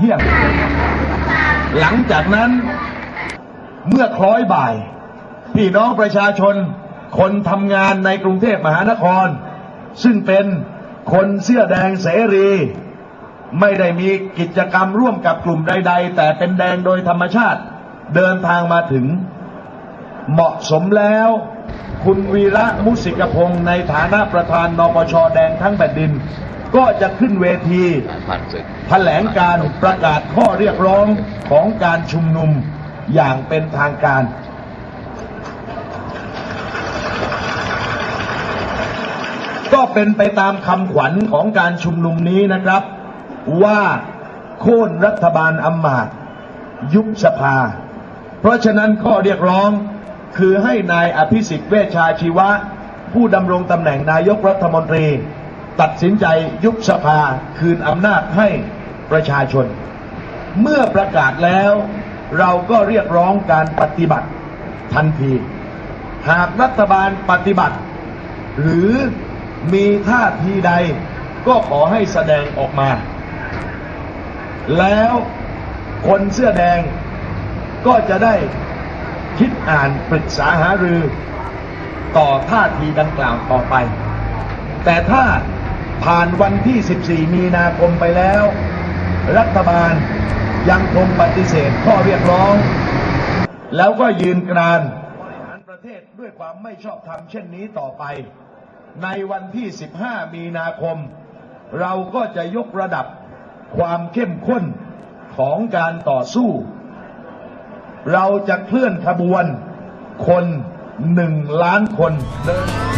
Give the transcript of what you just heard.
เที่ยงหลังจากนั้นเมื่อคล้อยบ่าย พี่น้องประชาชน คนทำงานในกรุงเทพมหานคร ซึ่งเป็นคนเสื้อแดงเสรี ไม่ได้มีกิจกรรมร่วมกับกลุ่มใด ๆ แต่เป็นแดงโดยธรรมชาติเดินทางมาถึง เหมาะสมแล้ว คุณวีระมุสิกพงศ์ในฐานะประธานนปชแดงทั้งแผ่นดิน ก็จะขึ้นเวทีผ่านศึกแถลงการประกาศข้อเรียกร้องของการชุมนุมอย่างเป็นทางการ ก็เป็นไปตามคำขวัญของการชุมนุมนี้นะครับ ว่าโค่นรัฐบาลอำมาตย์ยุบสภา เพราะฉะนั้นข้อเรียกร้องคือให้นายอภิสิทธิ์เวชชาชีวะ ผู้ดำรงตำแหน่งนายกรัฐมนตรี ตัดสินใจยุบสภาคืนอำนาจให้ประชาชน เมื่อประกาศแล้ว เราก็เรียกร้องการปฏิบัติทันที หากรัฐบาลปฏิบัติ หรือมีท่าทีใดก็ขอให้แสดงออกมา แล้วคนเสื้อแดงก็จะได้คิดอ่านปรึกษาหารือต่อท่าทีดังกล่าวต่อไป แต่ถ้า ผ่านวันที่ 14 มีนาคมไปแล้ว รัฐบาลยังคงปฏิเสธข้อเรียกร้อง แล้วก็ยืนกรานบริหารประเทศด้วยความไม่ชอบธรรมเช่นนี้ต่อไป ในวันที่ 15 มีนาคม เราก็จะยกระดับความเข้มข้นของการต่อสู้ เราจะเคลื่อนขบวนคนหนึ่งล้านคนเดิน